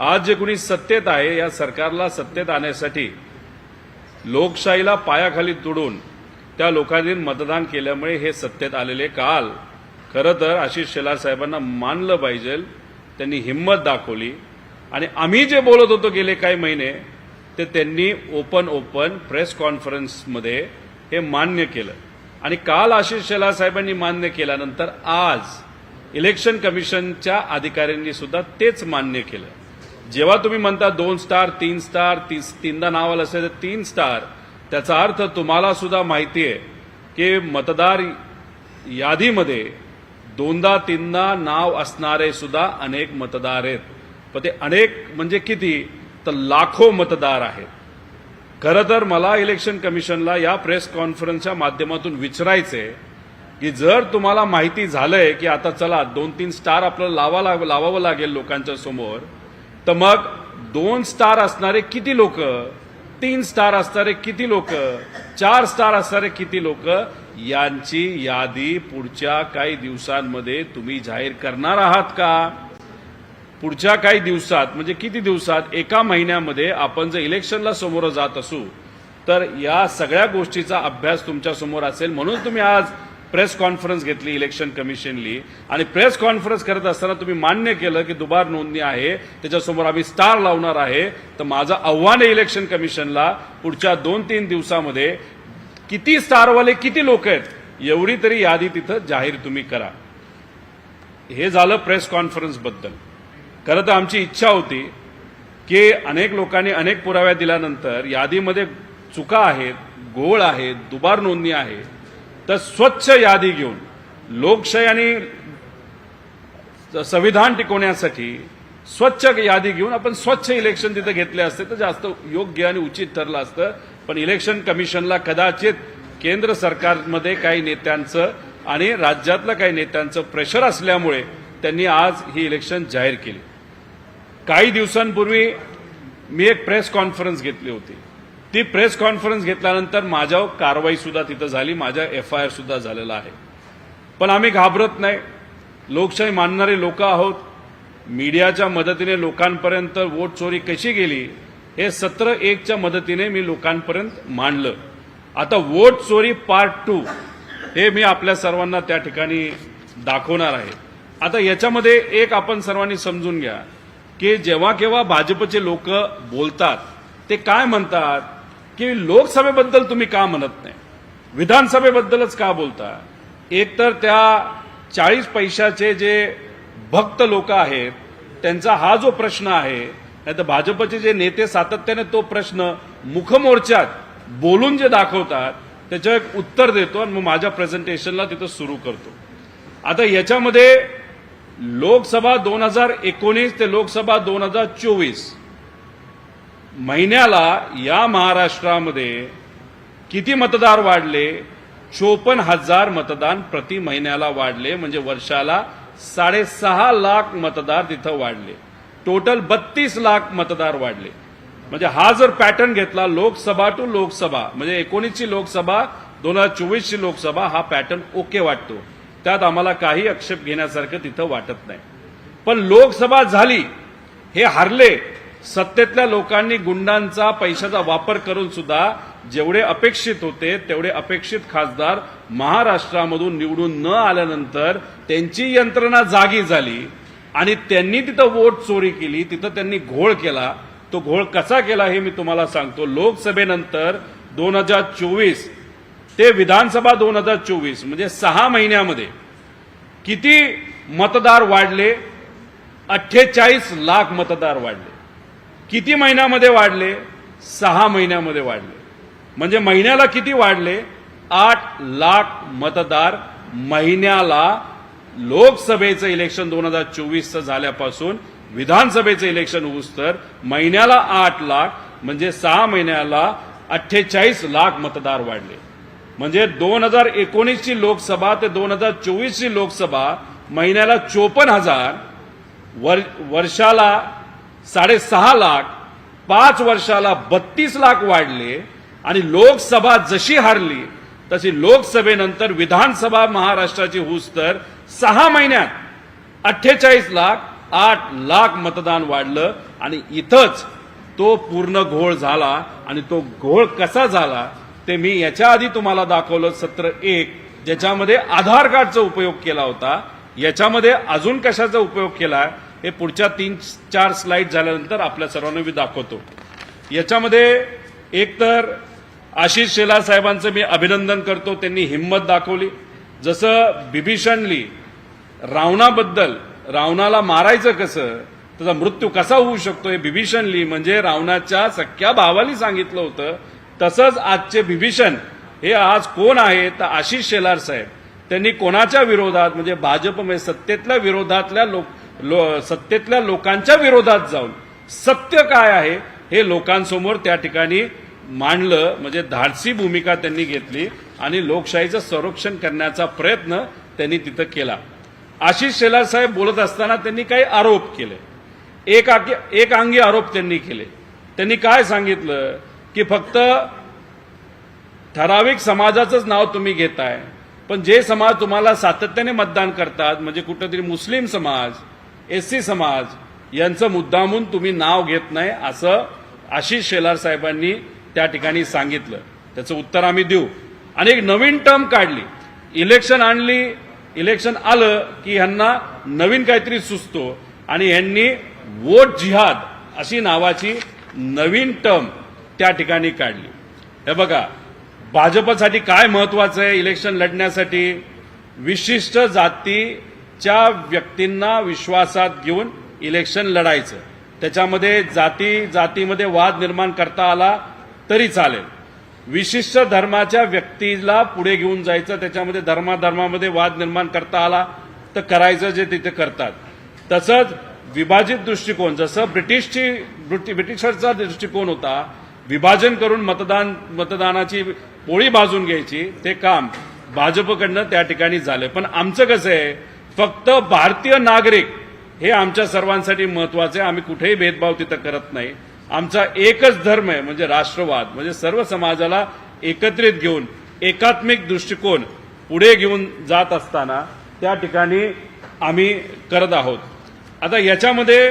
आज जे कुणी सत्तेत आहे या सरकारला सत्तेत आणण्यासाठी लोकशाहीला पायाखाली तुडून त्या लोकांनी मतदान केल्यामुळे हे सत्तेत आलेले काल. खरं तर आशिष शेलार साहेबांना मानलं पाहिजे त्यांनी हिंमत दाखवली. आणि आम्ही जे बोलत होतो गेले काही महिने ते त्यांनी ओपन ओपन प्रेस कॉन्फरन्समध्ये हे मान्य केलं. आणि काल आशिष शेलार साहेबांनी मान्य केल्यानंतर आज इलेक्शन कमिशनच्या अधिकाऱ्यांनी सुद्धा तेच मान्य केलं. जेव्हा तुम्ही म्हणता दोन स्टार तीन स्टार तीस तीनदा नाव आलं असेल तर तीन स्टार त्याचा अर्थ तुम्हाला सुद्धा माहिती आहे की मतदार यादीमध्ये दोनदा तीनदा नाव असणारे सुद्धा अनेक मतदार आहेत. पण ते अनेक म्हणजे किती? तर लाखो मतदार आहेत. खरं तर मला इलेक्शन कमिशनला या प्रेस कॉन्फरन्सच्या माध्यमातून विचारायचंय की जर तुम्हाला माहिती झालंय की आता चला दोन तीन स्टार आपल्याला लावा लाग- लावावं लागेल लोकांच्या समोर तर मग दोन स्टार असणारे किती लोक तीन स्टार असणारे किती लोक चार स्टार असणारे किती लोक यांची यादी पुढच्या काही दिवसांमध्ये तुम्ही जाहीर करणार आहात का? पुढच्या काही दिवसात म्हणजे किती दिवसात? एका महिन्यामध्ये आपण जर इलेक्शनला समोर जात असू तर या सगळ्या गोष्टीचा अभ्यास तुमच्यासमोर असेल. म्हणून तुम्ही आज प्रेस कॉन्फरन्स घेतली इलेक्शन कमिशनली आणि प्रेस कॉन्फरन्स करत असताना तुम्ही मान्य केलं की दुबार नोंदणी आहे त्याच्यासमोर आम्ही स्टार लावणार आहे. तर माझं आव्हान आहे इलेक्शन कमिशनला पुढच्या दोन तीन दिवसामध्ये किती स्टारवाले किती लोक आहेत एवढी तरी यादी तिथं जाहीर तुम्ही करा. हे झालं प्रेस कॉन्फरन्सबद्दल खरं तर आमची इच्छा होती की अनेक लोकांनी अनेक पुराव्या दिल्यानंतर यादीमध्ये चुका आहेत गोळ आहेत दुबार नोंदणी आहे. तर स्वच्छ यादी घेऊन लोकशाही आणि संविधान टिकवण्यासाठी स्वच्छ यादी घेऊन आपण स्वच्छ इलेक्शन तिथं घेतले असते तर जास्त योग्य आणि उचित ठरलं असतं. पण इलेक्शन कमिशनला कदाचित केंद्र सरकारमध्ये काही नेत्यांचं आणि राज्यातल्या काही नेत्यांचं प्रेशर असल्यामुळे त्यांनी आज ही इलेक्शन जाहीर केली. काही दिवसांपूर्वी मी एक प्रेस कॉन्फरन्स घेतली होती. ती प्रेस कॉन्फरन्स घेतल्यानंतर माझ्यावर कारवाई सुद्धा तिथं झाली माझ्या एफ आय आरसुद्धा झालेला आहे. पण आम्ही घाबरत नाही. लोकशाही मानणारे लोक आहोत. मीडियाच्या मदतीने लोकांपर्यंत वोट चोरी कशी गेली हे सत्र एकच्या मदतीने मी लोकांपर्यंत मांडलं. आता वोट चोरी पार्ट टू हे मी आपल्या सर्वांना त्या ठिकाणी दाखवणार आहे. आता याच्यामध्ये एक आपण सर्वांनी समजून घ्या की जेव्हा केव्हा भाजपचे लोक बोलतात ते काय म्हणतात? की लोकसभेबद्दल तुम्ही का म्हणत नाही? विधानसभेबद्दलच का बोलता? एकतर त्या चाळीस पैशाचे जे भक्त लोक आहेत त्यांचा हा जो प्रश्न आहे नाही तर भाजपचे जे नेते सातत्याने तो प्रश्न मुखमोर्चात बोलून जे दाखवतात त्याच्यावर एक उत्तर देतो आणि मग माझ्या प्रेझेंटेशनला तिथं सुरू करतो. आता याच्यामध्ये लोकसभा दोन हजार एकोणीस ते लोकसभा दोन हजार चोवीस महिन्याला या महाराष्ट्रामध्ये किती मतदार वाढले? चोपन्न हजार मतदान प्रति महिन्याला वाढले म्हणजे वर्षाला साडेसहा लाख मतदार तिथं वाढले. टोटल बत्तीस लाख मतदार वाढले. म्हणजे हा जर पॅटर्न घेतला लोकसभा टू लोकसभा म्हणजे एकोणीसची लोकसभा दोन हजार चोवीसची लोकसभा हा पॅटर्न ओके वाटतो. त्यात आम्हाला काही आक्षेप घेण्यासारखं तिथं वाटत नाही. पण लोकसभा झाली हे हरले सत्तेतल्या लोकांनी गुंडांचा पैशाचा वापर करून सुद्धा जेवढे अपेक्षित होते तेवढे अपेक्षित खासदार महाराष्ट्रामधून निवडून न आल्यानंतर त्यांची यंत्रणा जागी झाली आणि त्यांनी तिथं वोट चोरी केली तिथं त्यांनी घोळ केला. तो घोळ कसा केला हे मी तुम्हाला सांगतो. लोकसभेनंतर दोन हजार चोवीस ते विधानसभा दोन हजार चोवीस म्हणजे सहा महिन्यामध्ये किती मतदार वाढले? अठ्ठेचाळीस लाख मतदार वाढले. किती महिन्यामध्ये वाढले? सहा महिन्यामध्ये वाढले. म्हणजे महिन्याला किती वाढले? आठ लाख मतदार महिन्याला लोकसभेचं इलेक्शन दोन हजार चोवीसचं झाल्यापासून विधानसभेचं इलेक्शन होऊस तर महिन्याला आठ लाख म्हणजे सहा महिन्याला अठ्ठेचाळीस लाख मतदार वाढले. म्हणजे दोन हजार एकोणीसची लोकसभा ते दोन हजार चोवीसची लोकसभा महिन्याला चोपन्न हजार वर वर्षाला साडेसहा लाख पाच वर्षाला बत्तीस लाख वाढले आणि लोकसभा जशी हारली तशी लोकसभेनंतर विधानसभा महाराष्ट्राची होऊस तर सहा महिन्यात अठ्ठेचाळीस लाख आठ लाख मतदान वाढलं आणि इथंच तो पूर्ण घोळ झाला आणि तो घोळ कसा झाला ते मी याच्या आधी तुम्हाला दाखवलं सत्र एक ज्याच्यामध्ये आधार कार्डचा उपयोग केला होता. याच्यामध्ये अजून कशाचा उपयोग केला? हे पुढच्या तीन चार स्लाईड झाल्यानंतर आपल्या सर्वांना मी दाखवतो. याच्यामध्ये एकतर आशिष शेलार साहेबांचं मी अभिनंदन करतो. त्यांनी हिंमत दाखवली. जसं बिभीषणली रावणाबद्दल रावणाला मारायचं कसं त्याचा मृत्यू कसा होऊ शकतो हे बिभीषणली म्हणजे रावणाच्या सख्या भावाली सांगितलं होतं. तसंच आजचे बिभीषण हे आज कोण आहे? तर आशिष शेलार साहेब. त्यांनी कोणाच्या विरोधात म्हणजे भाजप म्हणजे सत्तेतल्या विरोधातल्या लोक लो, सत्तेतल्या लोकांच्या विरोधात जाऊन. सत्य काय आहे हे लोकांसमोर त्या ठिकाणी मांडलं म्हणजे धाडसी भूमिका त्यांनी घेतली आणि लोकशाहीचं संरक्षण करण्याचा प्रयत्न त्यांनी तिथं केला. आशिष शेलार साहेब बोलत असताना त्यांनी काही आरोप केले. एक एक अंगी आरोप त्यांनी केले. त्यांनी काय सांगितलं की फक्त ठराविक समाजाचंच नाव तुम्ही घेताय पण जे समाज तुम्हाला सातत्याने मतदान करतात म्हणजे कुठंतरी मुस्लिम समाज एस सी समाज यांचं मुद्दामून तुम्ही नाव घेत नाही असं आशिष शेलार साहेबांनी त्या ठिकाणी सांगितलं. त्याचं उत्तर आम्ही देऊ. आणि एक नवीन टर्म काढली. इलेक्शन आणली इलेक्शन आलं की ह्यांना नवीन काहीतरी सुचतो आणि ह्यांनी वोट जिहाद अशी नावाची नवीन टर्म त्या ठिकाणी काढली. हे बघा भाजपसाठी काय महत्वाचं आहे इलेक्शन लढण्यासाठी? विशिष्ट जाती च्या व्यक्तींना विश्वासात घेऊन इलेक्शन लढायचं त्याच्यामध्ये जाती जातीमध्ये वाद निर्माण करता आला तरी चालेल. विशिष्ट धर्माच्या व्यक्तीला पुढे घेऊन जायचं त्याच्यामध्ये धर्माधर्मामध्ये वाद निर्माण करता आला तर करायचं जे तिथे करतात. तसंच विभाजित दृष्टिकोन जसं ब्रिटिशची ब्रिटि- ब्रिटिशरचा दृष्टिकोन होता विभाजन करून मतदान मतदानाची पोळी भाजून घ्यायची ते काम भाजपकडनं त्या ठिकाणी झालं. पण आमचं कसं आहे फक्त भारतीय नागरिक हे आमच्या सर्वांसाठी महत्त्वाचे आम्ही कुठेही भेदभाव तिथं करत नाही. आमचा एकच धर्म आहे म्हणजे राष्ट्रवाद. म्हणजे सर्व समाजाला एकत्रित घेऊन एकात्मिक दृष्टिकोन पुढे घेऊन जात असताना त्या ठिकाणी आम्ही करत आहोत. आता याच्यामध्ये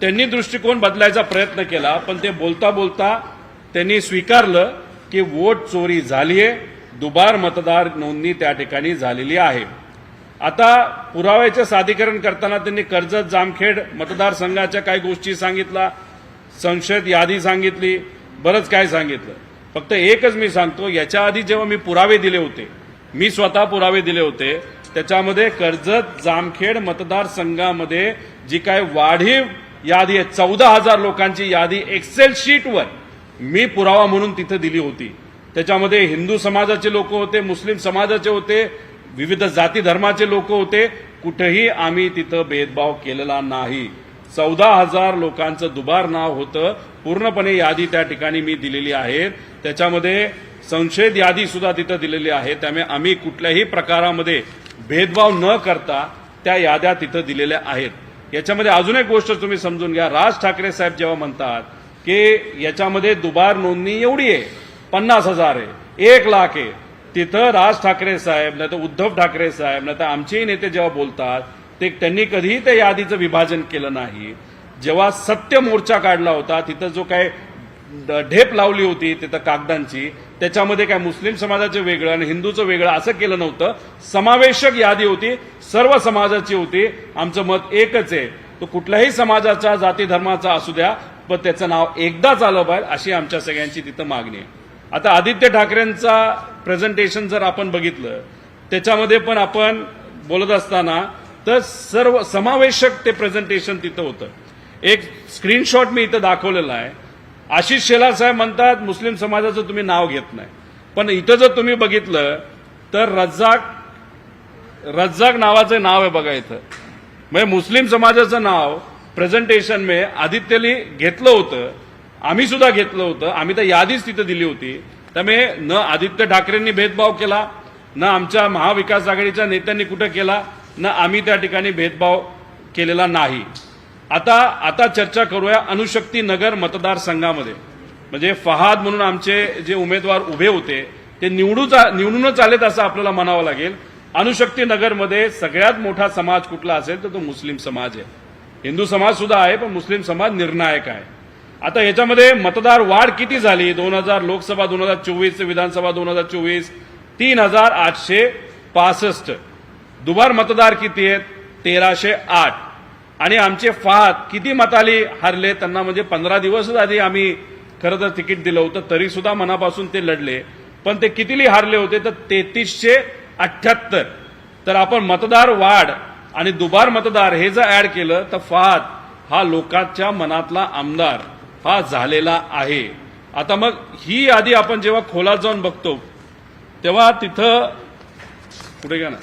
त्यांनी दृष्टिकोन बदलायचा प्रयत्न केला पण ते बोलता बोलता त्यांनी स्वीकारलं की वोट चोरी झालीये. दुबार मतदार नोंदणी त्या ठिकाणी झालेली आहे. आता पुराव्याचे सादरीकरण करताना त्यांनी कर्जत जामखेड मतदारसंघाच्या काही गोष्टी सांगितल्या संशयित यादी सांगितली बरंच काय सांगितलं. फक्त एकच मी सांगतो याच्या आधी जेव्हा मी पुरावे दिले होते मी स्वतः पुरावे दिले होते त्याच्यामध्ये कर्जत जामखेड मतदारसंघामध्ये जी काय वाढीव यादी आहे चौदा हजार लोकांची यादी एक्सेल शीटवर मी पुरावा म्हणून तिथं दिली होती. त्याच्यामध्ये हिंदू समाजाचे लोक होते मुस्लिम समाजाचे होते विविध जाती धर्माचे लोक होते. कुठेही आम्ही तिथं भेदभाव केलेला नाही. चौदा हजार लोकांचं दुबार नाव होतं. पूर्णपणे यादी त्या ठिकाणी मी दिलेली आहे. त्याच्यामध्ये संशयित यादी सुद्धा तिथं दिलेली आहे. त्यामुळे आम्ही कुठल्याही प्रकारामध्ये भेदभाव न करता त्या याद्या तिथं दिलेल्या आहेत. याच्यामध्ये अजून एक गोष्ट तुम्ही समजून घ्या. राज ठाकरे साहेब जेव्हा म्हणतात की याच्यामध्ये दुबार नोंदणी एवढी आहे. पन्नास हजार आहे. एक लाख आहे. तिथं राज ठाकरे साहेब नाही तर उद्धव ठाकरे साहेब नाही तर आमचेही नेते जेव्हा बोलतात ते त्यांनी कधीही त्या यादीचं विभाजन केलं नाही. जेव्हा सत्य मोर्चा काढला होता तिथं जो काय ढेप लावली होती तिथं कागदांची त्याच्यामध्ये काय मुस्लिम समाजाचं वेगळं आणि हिंदूचं वेगळं असं केलं नव्हतं. समावेशक यादी होती सर्व समाजाची होती आमचं मत एकच आहे. तो कुठल्याही समाजाचा जाती धर्माचा असू द्या पण त्याचं नाव एकदाच आलं पाहिजे अशी आमच्या सगळ्यांची तिथं मागणी आहे. आता आदित्य ठाकरेंचा प्रेझेंटेशन जर आपण बघितलं त्याच्यामध्ये पण आपण बोलत असताना तर सर्व समावेशक ते प्रेझेंटेशन तिथं होतं. एक स्क्रीनशॉट मी इथं दाखवलेला आहे. आशिष शेलार साहेब म्हणतात मुस्लिम समाजाचं तुम्ही नाव घेत नाही. पण इथं जर तुम्ही बघितलं तर रज्जाक रज्जाक नावाचं नाव आहे बघा इथं. म्हणजे मुस्लिम समाजाचं नाव प्रेझेंटेशन मे आदित्यली घेतलं होतं. आम्ही सुद्धा घेतलं होतं. आम्ही तर यादीच तिथं दिली होती. त्यामुळे न आदित्य ठाकरेंनी भेदभाव केला न आमच्या महाविकास आघाडीच्या नेत्यांनी कुठं केला न आम्ही त्या ठिकाणी भेदभाव केलेला नाही. आता आता चर्चा करूया अनुशक्ती नगर मतदारसंघामध्ये. म्हणजे फहाद म्हणून आमचे जे उमेदवार उभे होते ते निवडूच निवडूनच आलेत असं आपल्याला म्हणावं लागेल. अनुशक्ती नगरमध्ये सगळ्यात मोठा समाज कुठला असेल तर तो मुस्लिम समाज आहे. हिंदू समाज सुद्धा आहे पण मुस्लिम समाज निर्णायक आहे. आता याच्यामध्ये मतदार वाढ किती झाली? दोन हजार लोकसभा दोन हजार चोवीस विधानसभा दोन हजार चोवीस तीन हजार आठशे पासष्ट. दुबार मतदार किती आहेत? तेराशे आठ. आणि आमचे फात किती मताली हरले? त्यांना म्हणजे पंधरा दिवसच आधी आम्ही खरं तर तिकीट दिलं होतं तरी सुद्धा मनापासून ते लढले. पण ते कितीली हारले होते? तर तेहतीसशे अठ्ठ्याहत्तर. तर आपण मतदार वाढ आणि दुबार मतदार हे जर ऍड केलं तर फात हा लोकांच्या मनातला आमदार. हा झालेला आहे. आता मग ही यादी आपण जेव्हा खोलात जाऊन बघतो तेव्हा तिथं पुढे घ्या ना.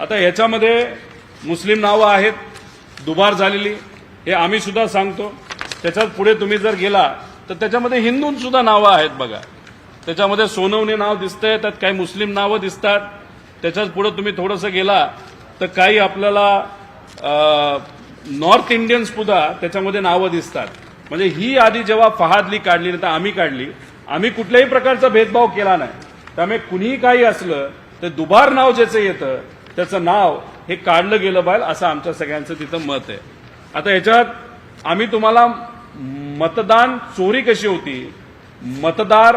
आता ह्याच्यामध्ये मुस्लिम नावं आहेत दुबार झालेली हे आम्ही सुद्धा सांगतो. त्याच्यात पुढे तुम्ही जर गेला तर त्याच्यामध्ये हिंदूंसुद्धा नावं आहेत बघा. त्याच्यामध्ये सोनवणे नाव दिसतंय त्यात काही मुस्लिम नावं दिसतात. त्याच्यात पुढे तुम्ही थोडंसं गेला तर काही आपल्याला नॉर्थ इंडियन्स सुद्धा त्याच्यामध्ये नावं दिसतात. म्हणजे ही यादी जेव्हा फहादली काढली तर आम्ही काढली आम्ही कुठल्याही प्रकारचा भेदभाव केला नाही. त्यामुळे कुणीही काही असलं तर दुबार नाव ज्याचं येतं त्याचं नाव हे काढलं गेलं पाहिजे असं आमच्या सगळ्यांचं तिथं मत आहे. आता याच्यात आम्ही तुम्हाला मतदान चोरी कशी होती मतदार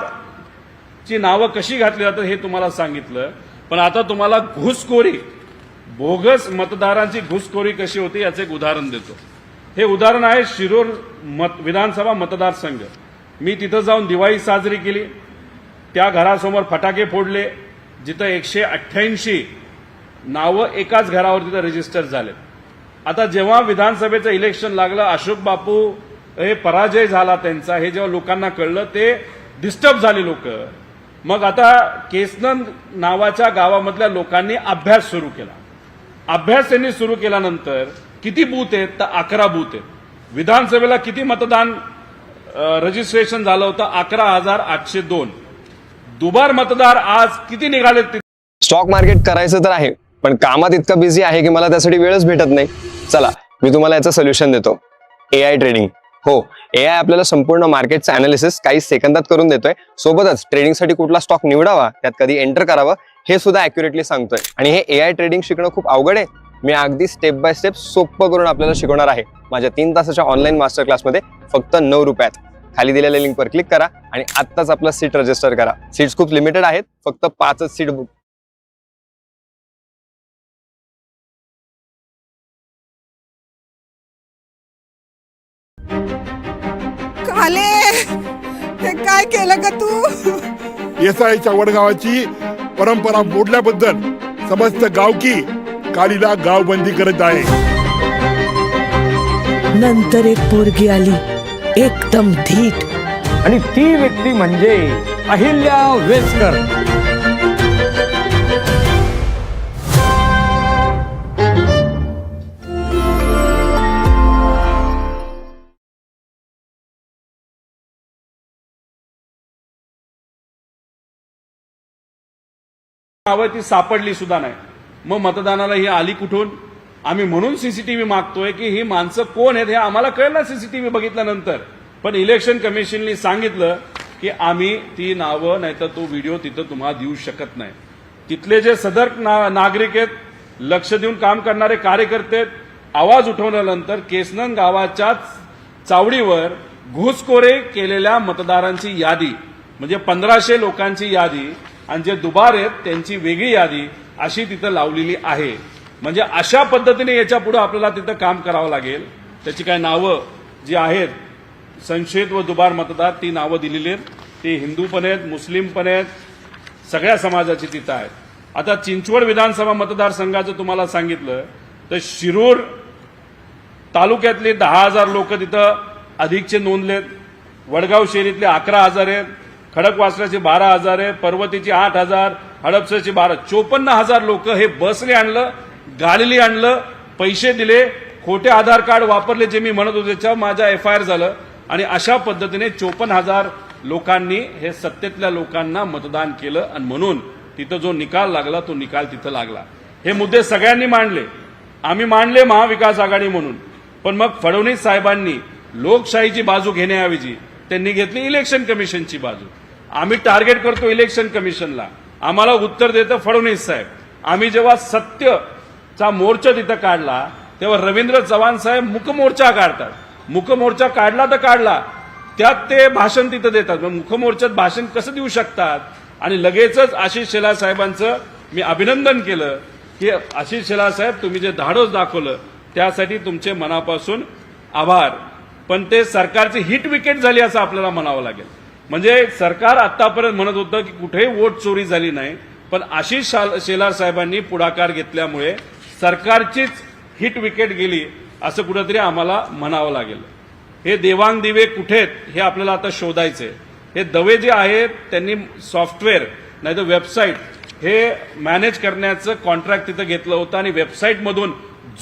ची नावं कशी घातली जातात हे तुम्हाला सांगितलं. पण आता तुम्हाला घुसखोरी बोगस मतदारांची घुसखोरी कशी होती याचं एक उदाहरण देतो. हे उदाहरण आहे शिरोर मत विधानसभा मतदारसंघ. मी तिथं जाऊन दिवाळी साजरी केली. त्या घरासमोर फटाके फोडले. जिथं एकशे अठ्ठ्याऐंशी नावं एकाच घरावर तिथं रजिस्टर झाले आता जेव्हा विधानसभेचं इलेक्शन लागलं अशोक बापू हे पराजय झाला त्यांचा. हे जेव्हा लोकांना कळलं ते डिस्टर्ब झाले लोक. मग आता केसनंद नावाच्या गावामधल्या लोकांनी अभ्यास सुरू केला. अभ्यास त्यांनी सुरू केल्यानंतर किती बूथ आहेत तर अकरा बूथ आहेत. विधानसभेला किती मतदान रजिस्ट्रेशन झालं होतं? अकरा हजार आठशे दोन. दुबार मतदार आज किती निघाले स्टॉक मार्केट करायचं तर आहे पण कामात इतकं बिझी आहे की मला त्यासाठी वेळच भेटत नाही. चला मी तुम्हाला याचं सोल्युशन देतो. ए आय ट्रेडिंग हो ए आय आपल्याला संपूर्ण मार्केटचं अनालिसिस काही सेकंदात करून देतोय. सोबतच ट्रेडिंगसाठी कुठला स्टॉक निवडावा त्यात कधी एंटर करावं हे सुद्धा अॅक्युरेटली सांगतोय. आणि हे ए आय ट्रेडिंग शिकणं खूप अवघड आहे. मी अगदी स्टेप बाय स्टेप सोपं करून आपल्याला शिकवणार आहे. माझ्या तीन तासाच्या ऑनलाईन मास्टर क्लासमध्ये फक्त नऊ रुपयात. खाली दिलेल्या लिंकवर क्लिक करा आणि आत्ताच आपलं सीट रजिस्टर करा. सीट्स खूप लिमिटेड आहेत फक्त पाचच सीट बुक काले हे काय केलं का तू? येसाळीच्या वडगावाची परंपरा मोडल्याबद्दल समस्त गावकी कालीला गावबंदी करत आहे. नंतर एक पोरगी आली. एकदम धीट. आणि ती व्यक्ती म्हणजे अहिल्या वेसकर नावं ती सापडली सुद्धा नाही. मग मतदानाला ही आली कुठून? आम्ही म्हणून सीसीटीव्ही मागतोय की ही माणसं कोण आहेत हे आम्हाला कळलं सीसीटीव्ही बघितल्यानंतर. पण इलेक्शन कमिशननी सांगितलं की आम्ही ती नावं नाहीतर तो व्हिडिओ तिथं तुम्हाला देऊ शकत नाही. तिथले जे सदर ना- नागरिक आहेत लक्ष देऊन काम करणारे कार्यकर्ते आहेत, आवाज उठवल्यानंतर केसनन गावाच्या चावडीवर घुसखोरे केलेल्या मतदारांची यादी म्हणजे पंधराशे लोकांची यादी आणि जे दुबार आहेत त्यांची वेगळी यादी अशी तिथं लावलेली आहे. म्हणजे अशा पद्धतीने याच्यापुढे आपल्याला तिथं काम करावं लागेल. त्याची काय नावं जी आहेत संशयित व दुबार मतदार ती नावं दिलेली आहेत. ती हिंदू पण आहेत मुस्लिम पण आहेत सगळ्या समाजाची तिथं आहेत. आता चिंचवड विधानसभा मतदारसंघाचं तुम्हाला सांगितलं तर शिरूर तालुक्यातले दहा हजार लोक तिथं अधिकचे नोंदलेत. वडगाव शहरीतले अकरा हजार आहेत खडकवासल्याचे बारा हजार आहे पर्वतीचे आठ हजार हडपसरचे बारा चोपन्न हजार लोक हे बसने आणलं गाडीली आणलं पैसे दिले खोटे आधार कार्ड वापरले जे मी म्हणत होते त्याच्यावर माझ्या एफ आय आर झालं. आणि अशा पद्धतीने चोपन्न हजार लोकांनी हे सत्तेतल्या लोकांना मतदान केलं आणि म्हणून तिथं जो निकाल लागला तो निकाल तिथं लागला. हे मुद्दे सगळ्यांनी मांडले. आम्ही मांडले महाविकास आघाडी म्हणून. पण मग फडणवीस साहेबांनी लोकशाहीची बाजू घेण्याऐवजी त्यांनी घेतली इलेक्शन कमिशनची बाजू. आम्ही टार्गेट करतो इलेक्शन कमिशनला. आम्हाला उत्तर देतं फडणवीस साहेब. आम्ही जेव्हा सत्यचा मोर्चा तिथं काढला तेव्हा रवींद्र चव्हाण साहेब मुखमोर्चा काढतात. मुखमोर्चा काढला तर काढला. त्यात ते भाषण तिथं देतात. मग मुखमोर्चात भाषण कसं देऊ शकतात? आणि लगेचच आशिष शेला साहेबांचं मी अभिनंदन केलं की आशिष शेला साहेब तुम्ही जे धाडस दाखवलं त्यासाठी तुमचे मनापासून आभार. पण ते सरकारची हिट विकेट झाली असं आपल्याला म्हणावं लागेल. म्हणजे सरकार आतापर्यंत म्हणत होतं की कुठेही वोट चोरी झाली नाही पण आशिष शाल- शेलार साहेबांनी पुढाकार घेतल्यामुळे सरकारचीच हिट विकेट गेली असं कुठंतरी आम्हाला म्हणावं लागेल. हे देवांग दिवे कुठे आहेत हे आपल्याला आता शोधायचे हे दवे जे आहेत त्यांनी सॉफ्टवेअर नाही तर वेबसाईट हे मॅनेज करण्याचं कॉन्ट्रॅक्ट तिथं घेतलं होतं आणि वेबसाईटमधून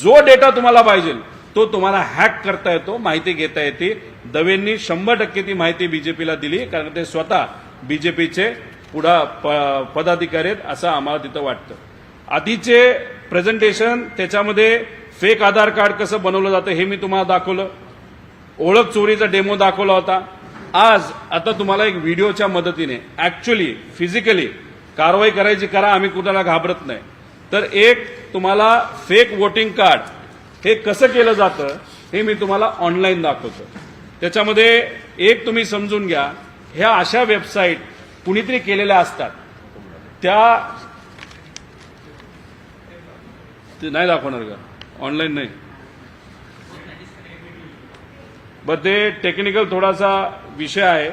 जो डेटा तुम्हाला पाहिजे तो तुम्हाला हॅक करता येतो माहिती घेता येते. दवेंनी शंभर टक्के ती माहिती बीजेपीला दिली कारण ते स्वतः बीजेपीचे पुढा प- पदाधिकारी आहेत असं आम्हाला तिथं वाटतं. आधीचे प्रेझेंटेशन त्याच्यामध्ये फेक आधार कार्ड कसं बनवलं जातं हे मी तुम्हाला दाखवलं. ओळख चोरीचा डेमो दाखवला होता. आज आता तुम्हाला एक व्हिडिओच्या मदतीने ऍक्च्युली फिजिकली कारवाई करायची करा आम्ही कुणाला घाबरत नाही. तर एक तुम्हाला फेक वोटिंग कार्ड हे कसं केलं जातं हे मी तुम्हाला ऑनलाईन दाखवतो. त्याच्यामध्ये एक तुम्ही समजून घ्या ह्या अशा वेबसाईट कुणीतरी केलेल्या असतात. त्या ते नाही दाखवणार का? ऑनलाईन नाही. बर ते टेक्निकल थोडासा विषय आहे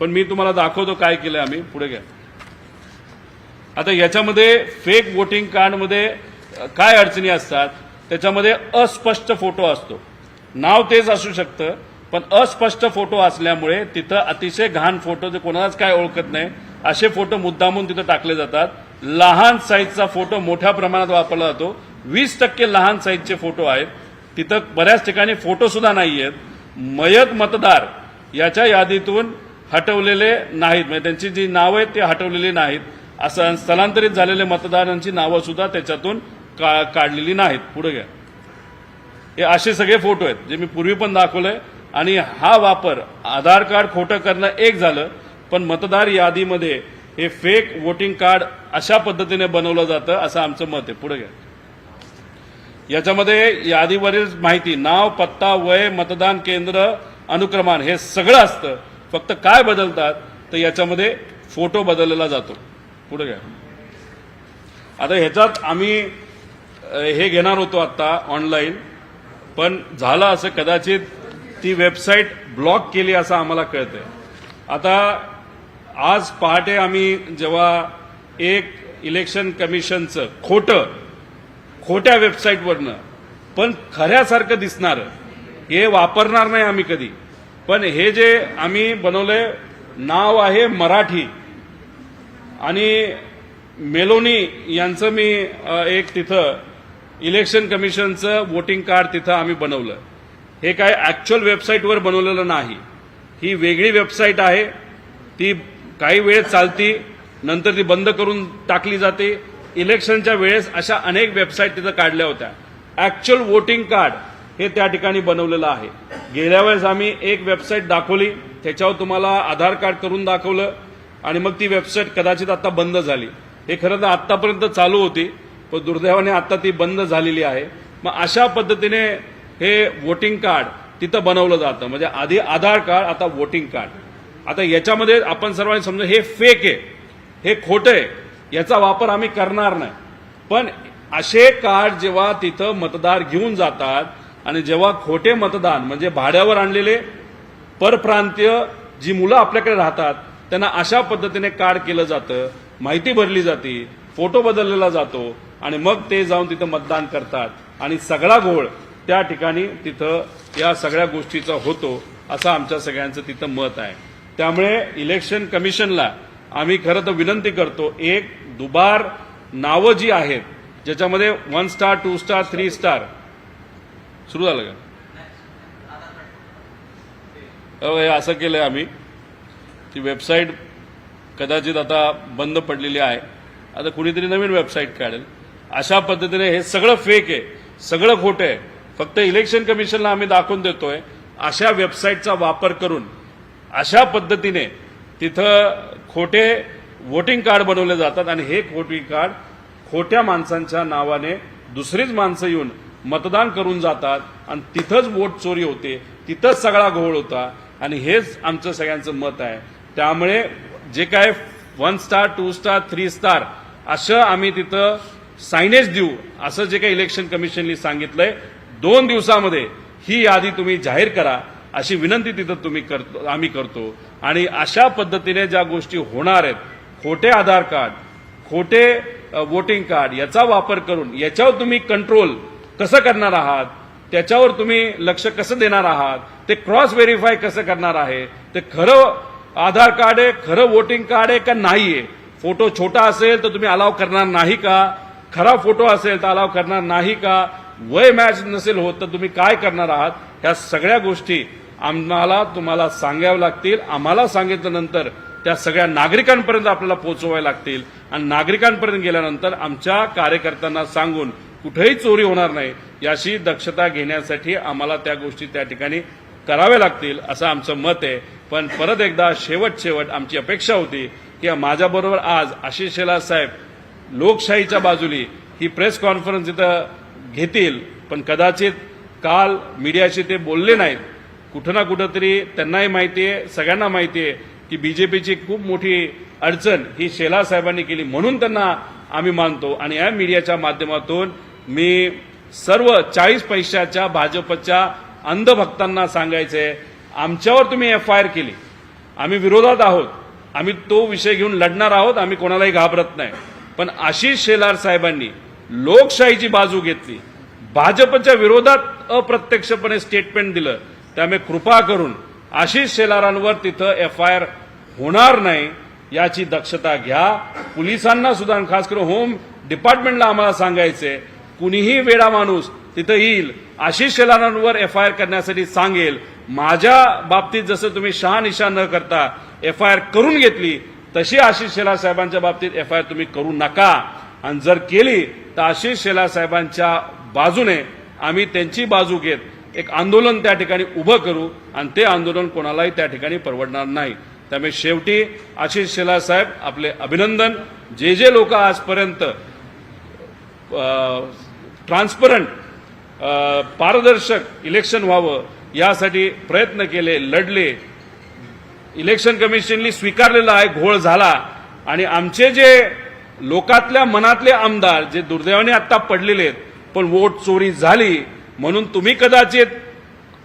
पण मी तुम्हाला दाखवतो काय केलं आम्ही. पुढे घ्या. आता याच्यामध्ये फेक वोटिंग कार्डमध्ये काय अडचणी असतात? त्याच्यामध्ये अस्पष्ट फोटो असतो. नाव तेच असू शकतं पण अस्पष्ट फोटो असल्यामुळे तिथं अतिशय घाण फोटो जे कोणालाच काय ओळखत नाही असे फोटो मुद्दामून तिथं टाकले जातात. लहान साईजचा फोटो मोठ्या प्रमाणात वापरला जातो. वीस टक्के लहान साईजचे फोटो आहेत. तिथं बऱ्याच ठिकाणी फोटो सुद्धा नाही आहेत मयत मतदार याच्या यादीतून हटवलेले नाहीत. म्हणजे त्यांची जी नावं आहेत ती हटवलेली नाहीत. असं स्थलांतरित झालेले मतदारांची नावं सुद्धा त्याच्यातून का काढलेली नाहीत. पुढे घ्या. हे असे सगळे फोटो आहेत जे मी पूर्वी पण दाखवलंय. आणि हा वापर आधार कार्ड खोटं करणं एक झालं पण मतदार यादीमध्ये हे फेक वोटिंग कार्ड अशा पद्धतीने बनवलं जातं असं आमचं मत आहे. पुढे घ्या. याच्यामध्ये यादीवरील माहिती नाव पत्ता वय मतदान केंद्र अनुक्रमान हे सगळं असतं. फक्त काय बदलतात तर याच्यामध्ये फोटो बदललेला जातो. पुढे घ्या. आता ह्याच्यात आम्ही हे घेणार होतो आत्ता ऑनलाईन पण झालं असं कदाचित ती वेबसाईट ब्लॉक केली असं आम्हाला कळतंय. आता आज पहाटे आम्ही जेव्हा एक इलेक्शन कमिशनचं खोटं खोट्या वेबसाईटवरनं पण खऱ्यासारखं दिसणारं हे वापरणार नाही आम्ही कधी. पण हे जे आम्ही बनवलंय नाव आहे मराठी. आणि मेलोनी यांचं मी एक तिथं इलेक्शन कमिशनचं वोटिंग कार्ड तिथं आम्ही बनवलं. हे काय ॲक्च्युअल वेबसाईटवर बनवलेलं नाही. ही वेगळी वेबसाईट आहे. ती काही वेळ चालती नंतर ती बंद करून टाकली जाते. इलेक्शनच्या वेळेस अशा अनेक वेबसाईट तिथं काढल्या होत्या. ॲक्च्युअल वोटिंग कार्ड हे त्या ठिकाणी बनवलेलं आहे. गेल्या वेळेस आम्ही एक वेबसाईट दाखवली. त्याच्यावर तुम्हाला आधार कार्ड करून दाखवलं आणि मग ती वेबसाईट कदाचित आता बंद झाली. हे खरं तर आतापर्यंत चालू होती पण दुर्दैवाने आता ती बंद झालेली आहे. मग अशा पद्धतीने हे वोटिंग कार्ड तिथं बनवलं जातं. म्हणजे आधी आधार कार्ड आता वोटिंग कार्ड आता याच्यामध्ये आपण सर्वांनी समजा हे फेक आहे. हे खोटं आहे. याचा वापर आम्ही करणार नाही. पण असे कार्ड जेव्हा तिथं मतदार घेऊन जातात आणि जेव्हा खोटे मतदान म्हणजे भाड्यावर आणलेले परप्रांतीय जी मुलं आपल्याकडे राहतात त्यांना अशा पद्धतीने कार्ड केलं जातं माहिती भरली जाते फोटो बदललेला जातो आणि मग ते जाऊन तिथं मतदान करतात. आणि सगळा घोळ त्या ठिकाणी तिथं या सगळ्या गोष्टीचा होतो असं आमच्या सगळ्यांचं तिथं मत आहे. त्यामुळे इलेक्शन कमिशनला आम्ही खरं तर विनंती करतो एक दुबार नावं जी आहेत ज्याच्यामध्ये one star two star three star सुरू झालं का? अहो, हे असं केलंय आम्ही. ती वेबसाईट कदाचित आता बंद पडलेली आहे. आता कुणीतरी नवीन वेबसाईट काढेल. अशा पद्धतीने हे सगळं फेक आहे. सगळं खोटं आहे. फक्त इलेक्शन कमिशनला आम्ही दाखवून देतोय अशा वेबसाईटचा वापर करून अशा पद्धतीने तिथं खोटे वोटिंग कार्ड बनवले जातात आणि हे वोटिंग कार्ड खोट्या माणसांच्या नावाने दुसरीच माणसं येऊन मतदान करून जातात आणि तिथंच वोट चोरी होते तिथंच सगळा घोळ होता आणि हेच आमचं सगळ्यांचं मत आहे. त्यामुळे जे काय one star two star three star असं आम्ही तिथं सायनेज देऊ असं जे काही इलेक्शन कमिशननी सांगितलंय दोन दिवसामध्ये ही यादी तुम्ही जाहीर करा अशी विनंती तिथं तुम्ही करतो आम्ही करतो. आणि अशा पद्धतीने ज्या गोष्टी होणार आहेत खोटे आधार कार्ड खोटे वोटिंग कार्ड याचा वापर करून याच्यावर तुम्ही कंट्रोल कसं करणार आहात त्याच्यावर तुम्ही लक्ष कसं देणार आहात ते क्रॉस व्हेरीफाय कसं करणार आहे ते खरं आधार कार्ड आहे खरं वोटिंग कार्ड आहे का नाहीये? फोटो छोटा असेल तर तुम्ही अलाव करणार नाही का? खरा फोटो असेल तर अलाव करणार नाही का? वय मॅच नसेल होत तर तुम्ही काय करणार आहात? ह्या सगळ्या गोष्टी आम्हाला तुम्हाला सांगाव्या लागतील. आम्हाला सांगितल्यानंतर त्या सगळ्या नागरिकांपर्यंत आपल्याला पोहोचवाव्या लागतील. आणि नागरिकांपर्यंत गेल्यानंतर आमच्या कार्यकर्त्यांना सांगून कुठेही चोरी होणार नाही याची दक्षता घेण्यासाठी आम्हाला त्या गोष्टी त्या ठिकाणी कराव्या लागतील असं आमचं मत आहे. पण परत एकदा शेवट शेवट आमची अपेक्षा होती की माझ्याबरोबर आज आशिष शेलार साहेब लोकशाहीच्या बाजूली ही प्रेस कॉन्फरन्स इथं घेतील पण कदाचित काल मीडियाशी ते बोलले नाहीत. कुठं ना कुठंतरी त्यांनाही माहिती आहे सगळ्यांना माहिती आहे की बीजेपीची खूप मोठी अडचण ही शेलार साहेबांनी केली म्हणून त्यांना आम्ही मानतो. आणि या मीडियाच्या माध्यमातून मी सर्व चाळीस पैशाच्या भाजपच्या अंधभक्तांना सांगायचंय आमच्यावर तुम्ही एफ आय आर केली. आम्ही विरोधात आहोत. आम्ही तो विषय घेऊन लढणार आहोत आम्ही कोणालाही घाबरत नाही. पण आशिष शेलार साहेबांनी लोकशाहीची बाजू घेतली. भाजपच्या विरोधात अप्रत्यक्षपणे स्टेटमेंट दिलं. त्यामुळे कृपा करून आशिष शेलारांवर तिथं एफ आय आर होणार नाही याची दक्षता घ्या. पोलिसांना सुद्धा खास करून होम डिपार्टमेंटला आम्हाला सांगायचंय. कुणीही वेडा माणूस तिथं येईल आशिष शेलारांवर एफ आय आर करण्यासाठी सांगेल. माझ्या बाबतीत जसं तुम्ही शहानिशा न करता एफ आय आर करून घेतली तशी आशिष शेलार साहेबांच्या बाबतीत एफ आय आर तुम्ही करू नका. आणि जर केली तर आशिष शेलार साहेबांच्या बाजूने आम्ही त्यांची बाजू घेत एक आंदोलन त्या ठिकाणी उभं करू आणि ते आंदोलन कोणालाही त्या ठिकाणी परवडणार नाही. त्यामुळे शेवटी आशिष शेलार साहेब आपले अभिनंदन. जे जे लोक आजपर्यंत ट्रान्सपरंट पारदर्शक इलेक्शन व्हावं यासाठी प्रयत्न केले लढले. इलेक्शन कमिशननी स्वीकारलेला आहे घोळ झाला. आणि आमचे जे लोकातल्या मनातले आमदार जे दुर्दैवाने आता पडलेले आहेत पण वोट चोरी झाली म्हणून तुम्ही कदाचित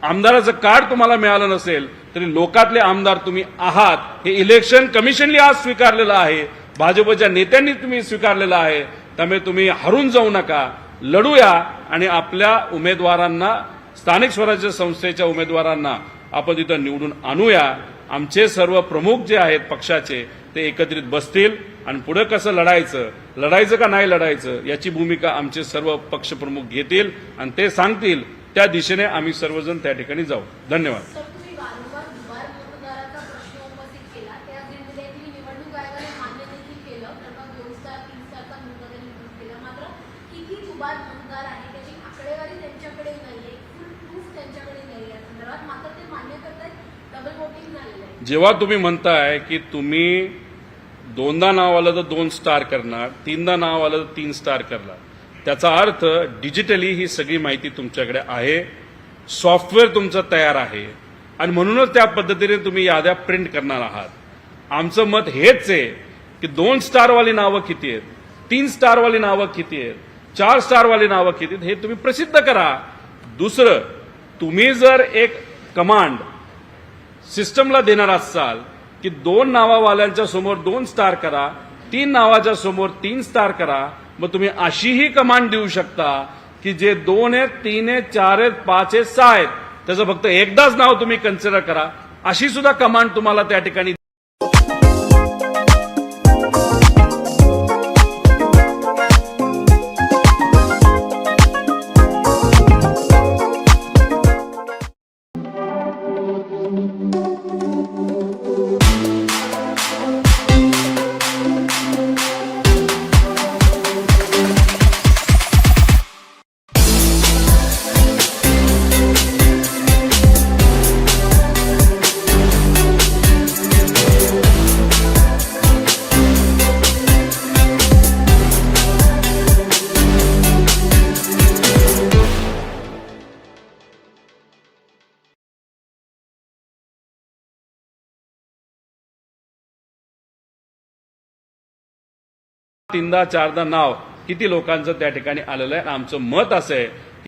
आमदाराचं कार्ड तुम्हाला मिळालं नसेल तरी लोकातले आमदार तुम्ही आहात. हे इलेक्शन कमिशनने आज स्वीकारलेलं आहे. भाजपच्या नेत्यांनी तुम्ही स्वीकारलेलं आहे. त्यामुळे तुम्ही हरून जाऊ नका. लढूया आणि आपल्या उमेदवारांना स्थानिक स्वराज्य संस्थेच्या उमेदवारांना आपण तिथं निवडून आणूया. आमचे सर्व प्रमुख जे आहेत पक्षाचे ते एकत्रित बसतील. आणि पुढे कसं लढायचं? लढायचं का नाही लढायचं? याची भूमिका आमचे सर्व पक्षप्रमुख घेतील आणि ते सांगतील. त्या दिशेने आम्ही सर्वजण त्या ठिकाणी जाऊ. धन्यवाद. जेव्हा तुम्ही म्हणताय की तुम्ही दोनदा नाव आलं तर दोन स्टार करणार तीनदा नाव आलं तर तीन स्टार करणार. त्याचा अर्थ डिजिटली ही सगळी माहिती तुमच्याकडे आहे सॉफ्टवेअर तुमचं तयार आहे आणि म्हणूनच त्या पद्धतीने तुम्ही याद्या प्रिंट करणार आहात. आमचं मत हेच आहे की दोन स्टारवाली नावं किती आहेत तीन स्टारवाली नावं किती आहेत चार स्टारवाली नावं किती आहेत हे तुम्ही प्रसिद्ध करा. दुसरं तुम्ही जर एक कमांड सिस्टमला देणार असाल की दोन नावावाल्यांच्या समोर दोन स्टार करा तीन नावाच्या समोर तीन स्टार करा मग तुम्ही अशीही कमांड देऊ शकता की जे दोन आहेत तीन आहेत चार आहेत पाच आहेत सहा आहेत. त्याचं फक्त एकदाच नाव तुम्ही कन्सिडर करा. अशी सुद्धा कमांड तुम्हाला त्या ठिकाणी तीनदा चारदा नाव किती लोकांचं त्या ठिकाणी आलेलं आहे? आमचं मत असं आहे